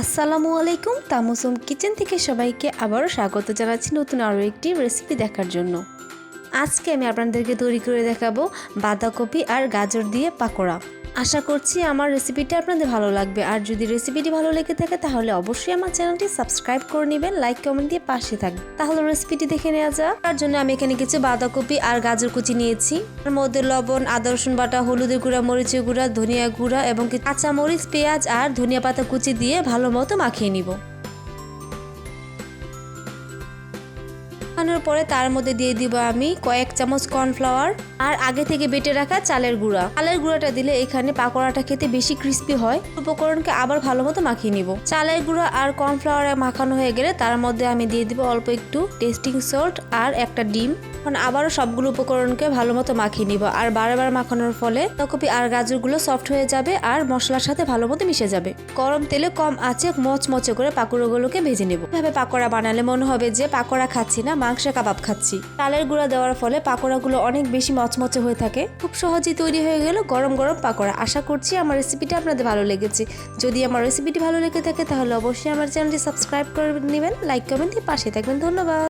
আসসালামু আলাইকুম, তামুসুম কিচেন থেকে সবাইকে আবারও স্বাগত জানাচ্ছি নতুন আরও একটি রেসিপি দেখার জন্য। আজকে আমি আপনাদেরকে তৈরি করে দেখাবো বাঁধাকপি আর গাজর দিয়ে পাকোড়া। আশা করছি আমার রেসিপিটা আপনাদের ভালো লাগবে। আর যদি রেসিপিটি ভালো লেগে থাকে, তাহলে অবশ্যই আমার চ্যানেলটি সাবস্ক্রাইব করে নেবেন লাইক কমেন্ট দিয়ে পাশে থাকবে তাহলে রেসিপিটি দেখে নেওয়া যাক। তার জন্য আমি এখানে কিছু বাঁধাকপি আর গাজর কুচি নিয়েছি। তার মধ্যে লবণ, আদা, রসুন বাটা, হলুদের গুঁড়া, মরিচের গুঁড়া, ধনিয়া গুঁড়া এবং কাঁচা মরিচ পেঁয়াজ আর ধনিয়া পাতা কুচি দিয়ে ভালো মতো মাখিয়ে নিব। মাখানোর পরে তার মধ্যে দিয়ে দিব আমি কয়েক চামচ কর্নফ্লাওয়ার আর আগে থেকে বেটে রাখা চালের গুঁড়া। চালের গুঁড়াটা দিলে এখানে পাকোড়াটা খেতে বেশি ক্রিস্পি হয়। উপকরণকে আবার ভালো মতো মাখিয়ে নিব। চালের গুঁড়া আর কর্নফ্লাওয়ার মাখানো হয়ে গেলে তার মধ্যে আমি দিয়ে দিব অল্প একটু টেস্টিং সল্ট আর একটা ডিম। এখন আবারও সবগুলো উপকরণকে ভালো মতো মাখিয়ে নিব আর বারবার মাখানোর ফলে তকপি আর গাজরগুলো সফট হয়ে যাবে আর মশলার সাথে ভালো মতো মিশে যাবে। গরম তেলে কম আছে মচমচে করে পাকোড়াগুলোকে ভেজে নেব। এভাবে পাকোড়া বানালে মনে হবে যে পাকোড়া খাচ্ছি না মাংস কাবাব খাচ্ছি। তালের গুঁড়া দেওয়ার ফলে পাকোড়াগুলো অনেক বেশি মচমচে হয়ে থাকে। খুব সহজেই তৈরি হয়ে গেল গরম গরম পাকোড়া। আশা করছি আমার রেসিপিটা আপনাদের ভালো লেগেছে। যদি আমার রেসিপিটি ভালো লেগে থাকে তাহলে অবশ্যই আমার চ্যানেলটি সাবস্ক্রাইব করে নেবেন লাইক কমেন্ট দিয়ে পাশে থাকবেন। ধন্যবাদ।